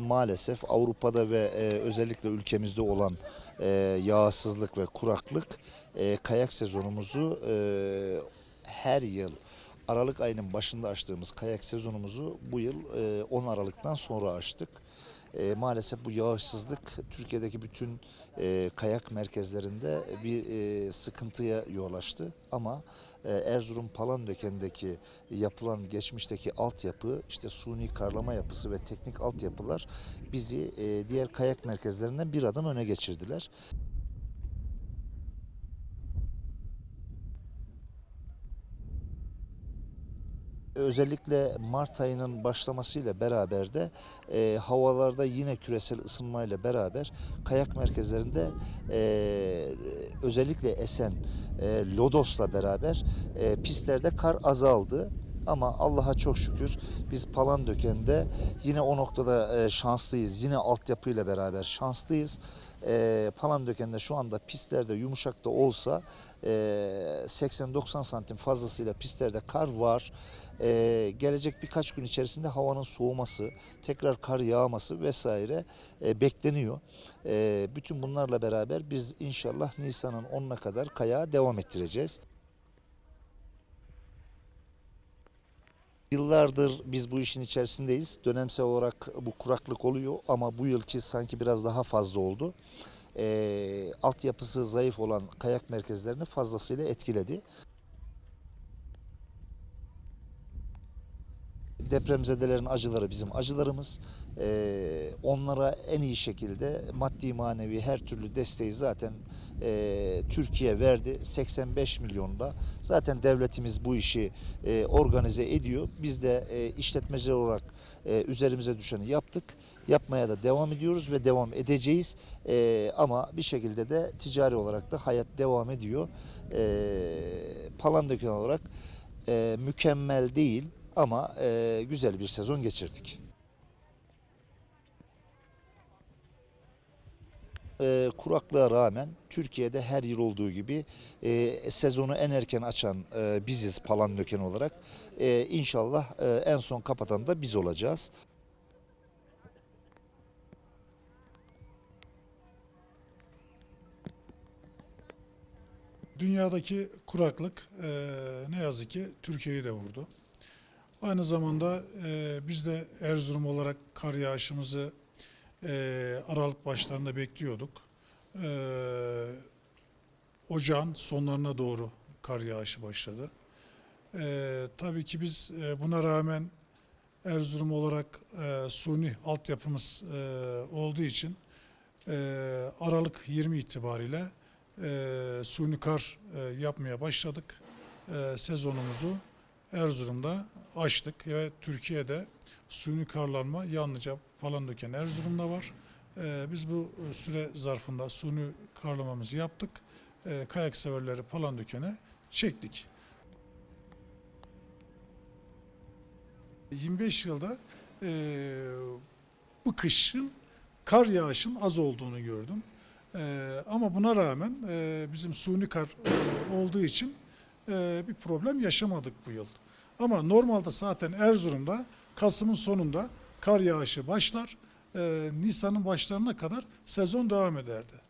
Maalesef Avrupa'da ve e, özellikle ülkemizde olan e, yağsızlık ve kuraklık e, kayak sezonumuzu e, her yıl Aralık ayının başında açtığımız kayak sezonumuzu bu yıl e, 10 Aralık'tan sonra açtık. E, maalesef bu yağışsızlık Türkiye'deki bütün e, kayak merkezlerinde bir e, sıkıntıya yol açtı. Ama e, Erzurum Palandöken'deki yapılan geçmişteki altyapı, işte suni karlama yapısı ve teknik altyapılar bizi e, diğer kayak merkezlerinden bir adım öne geçirdiler. Özellikle Mart ayının başlamasıyla beraber de e, havalarda yine küresel ısınmayla beraber kayak merkezlerinde e, özellikle esen e, lodosla beraber e, pistlerde kar azaldı. Ama Allah'a çok şükür biz Palandöken'de yine o noktada e, şanslıyız. Yine altyapıyla beraber şanslıyız. E, Palandöken'de şu anda pistlerde yumuşak da olsa e, 80-90 santim fazlasıyla pistlerde kar var. E, gelecek birkaç gün içerisinde havanın soğuması, tekrar kar yağması vesaire e, bekleniyor. E, bütün bunlarla beraber biz inşallah Nisan'ın 10'una kadar kayağa devam ettireceğiz. Yıllardır biz bu işin içerisindeyiz. Dönemsel olarak bu kuraklık oluyor ama bu yılki sanki biraz daha fazla oldu. Ee, altyapısı zayıf olan kayak merkezlerini fazlasıyla etkiledi. Depremzedelerin acıları bizim acılarımız. Ee, onlara en iyi şekilde maddi manevi her türlü desteği zaten e, Türkiye verdi. 85 milyonda zaten devletimiz bu işi e, organize ediyor. Biz de e, işletmeciler olarak e, üzerimize düşeni yaptık. Yapmaya da devam ediyoruz ve devam edeceğiz. E, ama bir şekilde de ticari olarak da hayat devam ediyor. E, Palandöken olarak e, mükemmel değil ama e, güzel bir sezon geçirdik. E, kuraklığa rağmen Türkiye'de her yıl olduğu gibi e, sezonu en erken açan e, biziz Palandöken olarak. E, inşallah e, en son kapatan da biz olacağız. Dünyadaki kuraklık e, ne yazık ki Türkiye'yi de vurdu. Aynı zamanda e, biz de Erzurum olarak kar yağışımızı e, Aralık başlarında bekliyorduk. E, ocağın sonlarına doğru kar yağışı başladı. E, tabii ki biz e, buna rağmen Erzurum olarak e, suni altyapımız e, olduğu için e, Aralık 20 itibariyle e, suni kar e, yapmaya başladık. E, sezonumuzu Erzurum'da açtık ve Türkiye'de suni karlanma yalnızca Palandöken Erzurum'da var. E, biz bu süre zarfında suni karlamamızı yaptık. E, kayak severleri Palandöken'e çektik. 25 yılda e, bu kışın kar yağışın az olduğunu gördüm. E, ama buna rağmen e, bizim suni kar e, olduğu için e, bir problem yaşamadık bu yıl. Ama normalde zaten Erzurum'da Kasım'ın sonunda kar yağışı başlar. E, Nisan'ın başlarına kadar sezon devam ederdi.